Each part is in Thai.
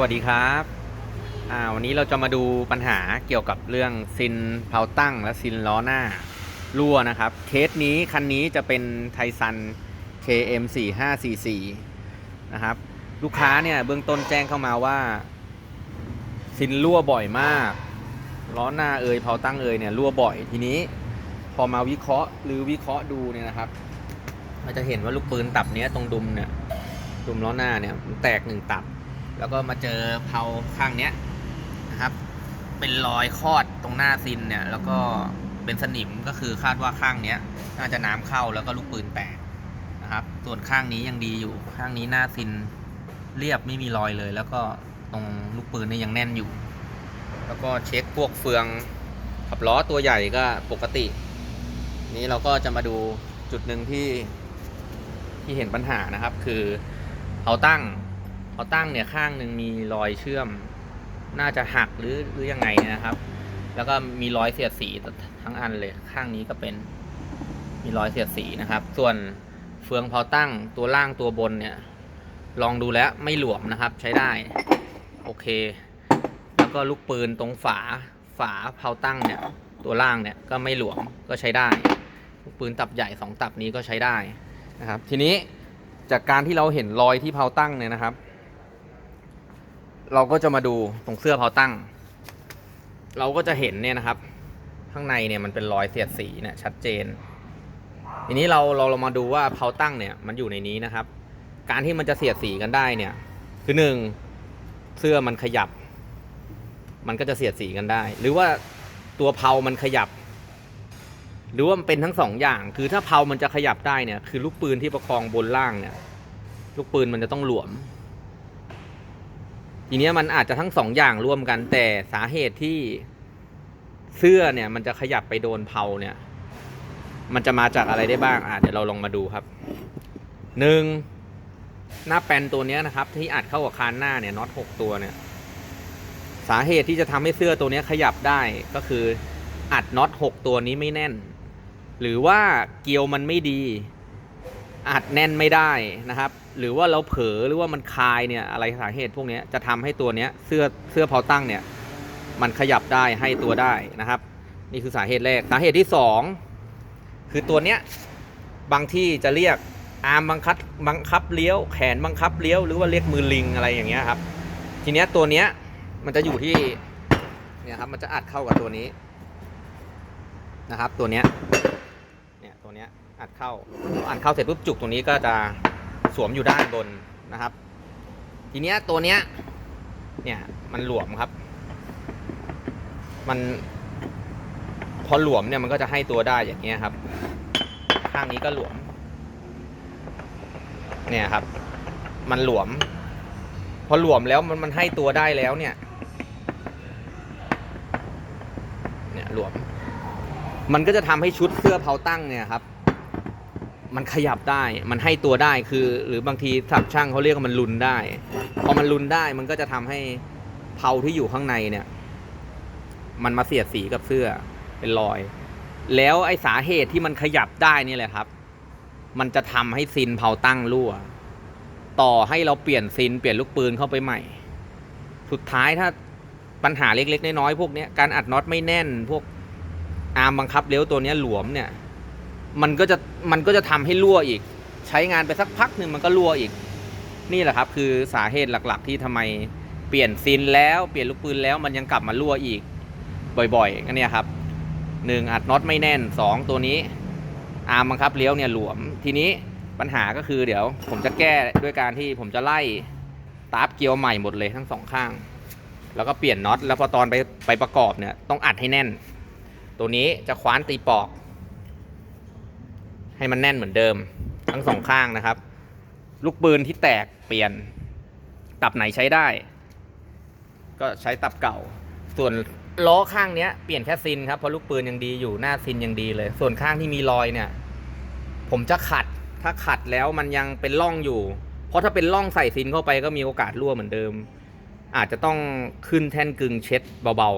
วัสดีครับวันนี้เราจะมาดูปัญหาเกี่ยวกับเรื่องซินเพาตั้งและซินล้อหน้ารั่วนะครับ เคสนี้คันนี้จะเป็นไทซัน KM 4 5 4 4 นะครับ ลูกค้าเนี่ยเบื้องต้นแจ้งเข้ามาว่า ซินรั่วบ่อยมาก ล้อหน้าเอยเพาตั้งเอยเนี่ยรั่วบ่อยทีนี้ พอมาวิเคราะห์หรือวิเคราะห์ดูเนี่ยนะครับเราจะเห็นว่าลูกปืนตับเนี้ยตรงดุมเนี่ยดุมล้อหน้าเนี่ยมันแตกหนึ่งตับ แล้วก็มาเจอเพาข้างเนี้ยนะครับ เป็นรอยคอดตรงหน้าซินเนี่ย แล้วก็เป็นสนิมก็คือคาดว่าข้างเนี้ย น่าจะน้ำเข้าแล้วก็ลูกปืนแตกนะครับ ส่วนข้างนี้ยังดีอยู่ข้างนี้หน้าซินเรียบไม่มีรอยเลย แล้วก็ตรงลูกปืนนี่ยังแน่นอยู่ แล้วก็เช็คพวกเฟืองขับล้อตัวใหญ่ก็ปกติ นี้เราก็จะมาดูจุดหนึ่งที่ที่เห็นปัญหานะครับ คือเขาตั้ง เขาตั้งเนี่ยข้างหนึ่งมีรอยเชื่อม น่าจะหักหรือหรือยังไงนะครับ แล้วก็มีรอยเสียดสีทั้งอันเลยข้างนี้ก็เป็นมีรอยเสียดสีนะครับ ส่วนเฟืองพาตั้งตัวล่างตัวบนเนี่ย ลองดูแล้วไม่หลวมนะครับ ใช้ได้ โอเค แล้วก็ลูกปืนตรงฝาฝาเพาตั้งเนี่ย ตัวล่างเนี่ยก็ไม่หลวมก็ใช้ได้ ลูกปืนตับใหญ่สองตับนี้ก็ใช้ได้นะครับ ทีนี้จากการที่เราเห็นรอยที่เพาตั้งเนี่ยนะครับ เราก็จะมาดูตรงเสื้อเพาตั้ง เราก็จะเห็นเนี่ยนะครับ ข้างในเนี่ยมันเป็นรอยเสียดสีเนี่ยชัดเจน ทีนี้เราเราเรามาดูว่าเพาตั้งเนี่ยมันอยู่ในนี้นะครับ การที่มันจะเสียดสีกันได้เนี่ย คือหนึ่งเสื้อมันขยับ มันก็จะเสียดสีกันได้ หรือว่าตัวเพามันขยับ หรือว่ามันเป็นทั้งสองอย่าง คือถ้าเพามันจะขยับได้เนี่ย คือลูกปืนที่ประคองบนล่างเนี่ย ลูกปืนมันจะต้องหลวม ทีเนี้ยมันอาจจะทั้งสองอย่างร่วมกัน แต่สาเหตุที่เสื้อเนี่ยมันจะขยับไปโดนเพาเนี่ย มันจะมาจากอะไรได้บ้างอะเดี๋ยวเราลองมาดูครับหนึ่งหน้าแปนตัวเนี้ยนะครับ ที่อัดเข้ากับคานหน้าเนี่ยน็อตหกตัวเนี่ย สาเหตุที่จะทำให้เสื้อตัวเนี้ยขยับได้ก็คืออัดน็อตหกตัวนี้ไม่แน่น หรือว่าเกลียวมันไม่ดีอัดแน่นไม่ได้นะครับ หรือว่าเราเผลอหรือว่ามันคายเนี่ยอะไรสาเหตุพวกนี้จะทำให้ตัวเนี้ยเสื้อเสื้อเพาตั้งเนี่ยมันขยับได้ให้ตัวได้นะครับ นี่คือสาเหตุแรกสาเหตุที่สองคือตัวเนี้ยบางที่จะเรียกอาร์มบังคับบังคับเลี้ยวแขนบังคับเลี้ยวหรือว่าเรียกมือลิงอะไรอย่างเงี้ยครับ ทีเนี้ยตัวเนี้ยมันจะอยู่ที่เนี่ยครับมันจะอัดเข้ากับตัวนี้นะครับ ตัวเนี้ยเนี่ยตัวเนี้ยอัดเข้าอัดเข้าเสร็จปุ๊บจุกตรงนี้ก็จะ สวมอยู่ด้านบนนะครับ ทีเนี้ยตัวเนี้ย เนี่ยมันหลวมครับ มันพอหลวมเนี่ยมันก็จะให้ตัวได้อย่างเงี้ยครับ ข้างนี้ก็หลวม เนี่ยครับ มันหลวม พอหลวมแล้วมันมันให้ตัวได้แล้วเนี่ย เนี่ยหลวม มันก็จะทำให้ชุดเสื้อเพาตั้งเนี่ยครับ มันขยับได้ มันให้ตัวได้คือ หรือบางทีสับช่างเขาเรียกว่ามันลุนได้ พอมันลุนได้มันก็จะทำให้เพาที่อยู่ข้างในเนี่ย มันมาเสียดสีกับเสื้อเป็นรอย แล้วไอ้สาเหตุที่มันขยับได้นี่แหละครับ มันจะทำให้ซินเผาตั้งรั่ว ต่อให้เราเปลี่ยนซินเปลี่ยนลูกปืนเข้าไปใหม่ สุดท้ายถ้าปัญหาเล็กๆน้อยๆพวกนี้การอัดน็อตไม่แน่นพวกอาร์มบังคับเลี้ยวตัวนี้หลวมเนี่ย มันก็จะมันก็จะทำให้รั่วอีก ใช้งานไปสักพักหนึ่งมันก็รั่วอีก นี่แหละครับคือสาเหตุหลักๆ ที่ทำไมเปลี่ยนซินแล้วเปลี่ยนลูกปืนแล้วมันยังกลับมารั่วอีก บ่อยๆก็เนี่ครับหนึ่งอัดน็อตไม่แน่นสองตัวนี้อาร์มบังคับเลี้ยวเนี่ยหลวม ทีนี้ปัญหาก็คือเดี๋ยว ผมจะแก้ด้วยการที่ผมจะไล่ตาร์ฟเกียวใหม่หมดเลยทั้งสองข้าง แล้วก็เปลี่ยนน็อตแล้วพอตอนไปไปประกอบเนี่ยต้องอัดให้แน่น ตัวนี้จะคว้านตีปอก ให้มันแน่นเหมือนเดิม ทั้งสองข้างนะครับ ลูกปืนที่แตกเปลี่ยน ตับไหนใช้ได้ ก็ใช้ตับเก่า ส่วนล้อข้างเนี้ยเปลี่ยนแค่ซินครับเพราะลูกปืนยังดีอยู่หน้าซินยังดีเลย ส่วนข้างที่มีรอยเนี่ย ผมจะขัดถ้าขัดแล้วมันยังเป็นร่องอยู่ เพราะถ้าเป็นร่องใส่ซินเข้าไปก็มีโอกาสรั่วเหมือนเดิม อาจจะต้องขึ้นแท่นกึงเช็ดเบา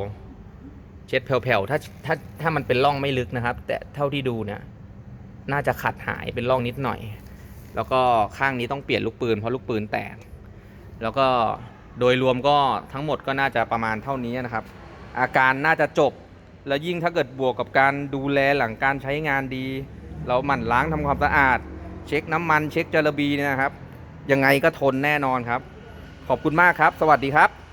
ๆ เช็ดแผ่วๆถ้าถ้าถ้ามันเป็นร่องไม่ลึกนะครับ แต่เท่าที่ดูเนี่ย น่าจะขัดหายเป็นร่องนิดหน่อย แล้วก็ข้างนี้ต้องเปลี่ยนลูกปืนเพราะลูกปืนแตก แล้วก็โดยรวมก็ทั้งหมดก็น่าจะประมาณเท่านี้นะครับ อาการน่าจะจบ แล้วยิ่งถ้าเกิดบวกกับการดูแลหลังการใช้งานดี เราหมั่นล้างทำความสะอาด เช็คน้ำมันเช็คจระบีเนี่ยนะครับ ยังไงก็ทนแน่นอนครับ ขอบคุณมากครับ สวัสดีครับ